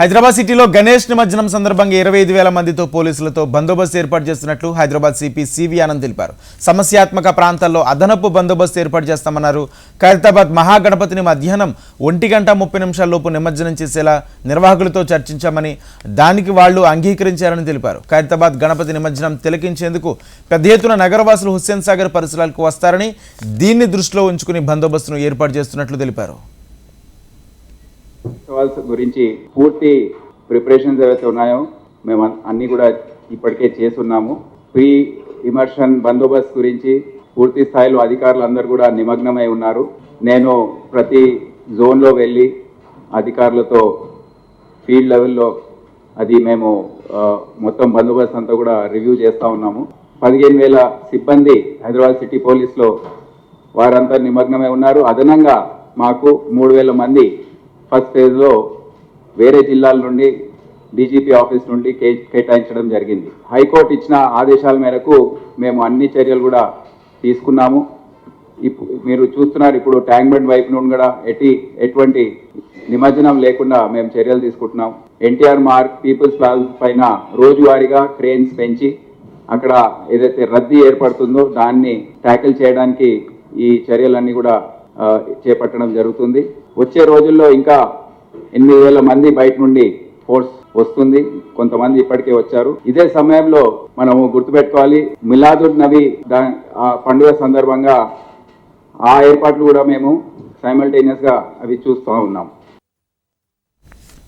హైదరాబాద్ సిటీలో గణేష్ నిమజ్జనం సందర్భంగా ఇరవై ఐదు వేల మందితో పోలీసులతో బందోబస్తు ఏర్పాటు చేస్తున్నట్లు హైదరాబాద్ సిపి సివి ఆనంద్ తెలిపారు. సమస్యాత్మక ప్రాంతాల్లో అదనపు బందోబస్తు ఏర్పాటు చేస్తామన్నారు. ఖైరతాబాద్ మహాగణపతిని మధ్యాహ్నం ఒంటి గంట ముప్పై నిమిషాల్లోపు నిమజ్జనం చేసేలా నిర్వాహకులతో చర్చించామని దానికి వాళ్ళు అంగీకరించారని తెలిపారు. ఖైరతాబాద్ గణపతి నిమజ్జనం తిలకించేందుకు పెద్ద ఎత్తున నగరవాసులు హుస్సేన్ సాగర్ పరిసరాలకు వస్తారని దీన్ని దృష్టిలో ఉంచుకుని బందోబస్తును ఏర్పాటు చేస్తున్నట్లు తెలిపారు. ఫెస్టివల్స్ గురించి పూర్తి ప్రిపరేషన్స్ ఏవైతే ఉన్నాయో మేము అన్- కూడా ఇప్పటికే చేస్తున్నాము. ప్రీ ఇమర్షన్ బందోబస్తు గురించి పూర్తి స్థాయిలో అధికారులు అందరూ కూడా నిమగ్నమై ఉన్నారు. నేను ప్రతి జోన్లో వెళ్ళి అధికారులతో ఫీల్డ్ లెవెల్లో అది మేము మొత్తం బందోబస్తు అంతా కూడా రివ్యూ చేస్తూ ఉన్నాము. పదిహేను వేల సిబ్బంది హైదరాబాద్ సిటీ పోలీస్లో వారంతా నిమగ్నమై ఉన్నారు. అదనంగా మాకు మూడు వేల మంది ఫస్ట్ ఫేజ్లో వేరే జిల్లాల నుండి డీజీపీ ఆఫీస్ నుండి కే కేటాయించడం జరిగింది. హైకోర్టు ఇచ్చిన ఆదేశాల మేరకు మేము అన్ని చర్యలు కూడా తీసుకున్నాము. ఇప్పుడు మీరు చూస్తున్నారు ఇప్పుడు ట్యాంక్ బండ్ వైపు నుండి కూడా ఎటి ఎటువంటి నిమజ్జనం లేకుండా మేము చర్యలు తీసుకుంటున్నాం. ఎన్టీఆర్ మార్క్ పీపుల్స్ ప్లాజ్ పైన రోజువారీగా క్రేన్స్ పెంచి అక్కడ ఏదైతే రద్దీ ఏర్పడుతుందో దాన్ని ట్యాకిల్ చేయడానికి ఈ చర్యలన్నీ కూడా చేపట్టడం జరుగుతుంది. వచ్చే రోజుల్లో ఇంకా ఎనిమిది వేల మంది బయట నుండి ఫోర్స్ వస్తుంది. కొంతమంది ఇప్పటికే వచ్చారు. ఇదే సమయంలో మనము గుర్తుపెట్టుకోవాలి మిలాదుడ్ నబీ ఆ పండుగ సందర్భంగా ఆ ఏర్పాట్లు కూడా మేము సైమల్టేనియస్గా అవి చూస్తూ ఉన్నాం.